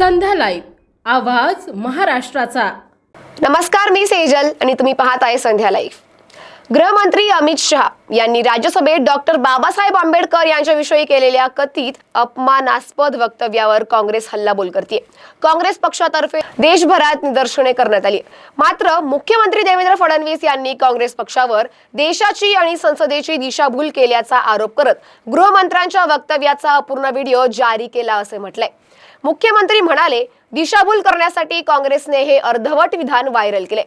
संध्या live आवाज महाराष्ट्राचा. नमस्कार मी सेजल आणि तुम्ही पाहत आहे संध्या लाईव्ह. गृहमंत्री अमित शहा यांनी राज्यसभेत डॉक्टर बाबासाहेब आंबेडकर यांच्याविषयी केलेल्या कथित अपमानास्पद वक्तव्यावर काँग्रेस हल्लाबोल करते काँग्रेस पक्षातर्फे देशभरात निदर्शने करण्यात आली मात्र मुख्यमंत्री देवेंद्र फडणवीस यांनी काँग्रेस पक्षावर देशाची आणि संसदेची दिशाभूल केल्याचा आरोप करत गृहमंत्र्यांच्या वक्तव्याचा अपूर्ण व्हिडिओ जारी केला असे म्हटलंय. मुख्यमंत्री म्हणाले दिशाभूल करण्यासाठी काँग्रेसने हे अर्धवट विधान व्हायरल केले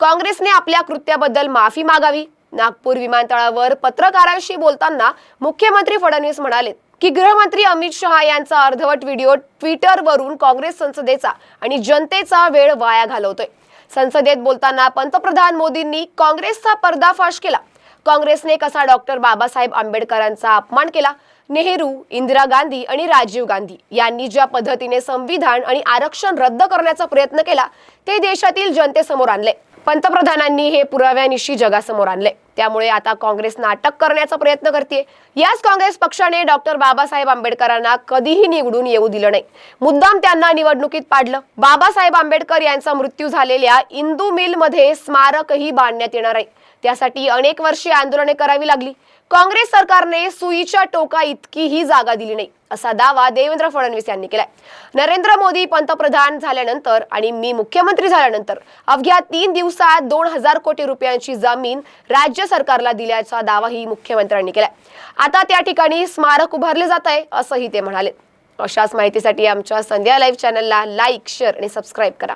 काँग्रेसने आपल्या कृत्याबद्दल माफी मागावी. नागपूर विमानतळावर पत्रकारांशी बोलताना मुख्यमंत्री फडणवीस म्हणाले की गृहमंत्री अमित शहा यांचा अर्धवट व्हिडिओ ट्विटरवरून काँग्रेस संसदेचा आणि जनतेचा वेळ वाया घालवतोय. संसदेत बोलताना पंतप्रधान मोदींनी काँग्रेसचा पर्दाफाश केला. काँग्रेसने कसा डॉक्टर बाबासाहेब आंबेडकरांचा अपमान केला? नेहरू इंदिरा गांधी आणि राजीव गांधी यांनी ज्या पद्धतीने संविधान आणि आरक्षण रद्द करण्याचा प्रयत्न केला ते देशातील जनतेसमोर आणले. पंतप्रधानांनी हे पुराव्यानिशी जगासमोर आणले. त्यामुळे आता काँग्रेस नाटक करण्याचा प्रयत्न करते याच काँग्रेस पक्षाने डॉक्टर बाबासाहेब आंबेडकरांना कधीही निवडून येऊ दिलं नाही. मुद्दाम त्यांना निवडणुकीत पाडलं. बाबासाहेब आंबेडकर यांचा मृत्यू झालेल्या इंदू मिलमध्ये स्मारकही बांधण्यात येणार आहे. त्यासाठी अनेक वर्षे आंदोलने करावी लागली. काँग्रेस सरकारने सुईच्या टोका इतकीही जागा दिली नाही. असा दावा देवेंद्र फडणवीस यांनी केलाय. नरेंद्र मोदी पंतप्रधान झाल्यानंतर आणि मी मुख्यमंत्री झाल्यानंतर अवघ्या तीन दिवसात दोन हजार कोटी रुपयांची जमीन राज्य सरकारला दिल्याचा दावाही मुख्यमंत्र्यांनी केलाय. आता त्या ठिकाणी स्मारक उभारले जात आहे असंही ते म्हणाले. अशाच माहितीसाठी आमच्या संध्या लाईव्ह चॅनलला लाईक शेअर आणि सबस्क्राईब करा.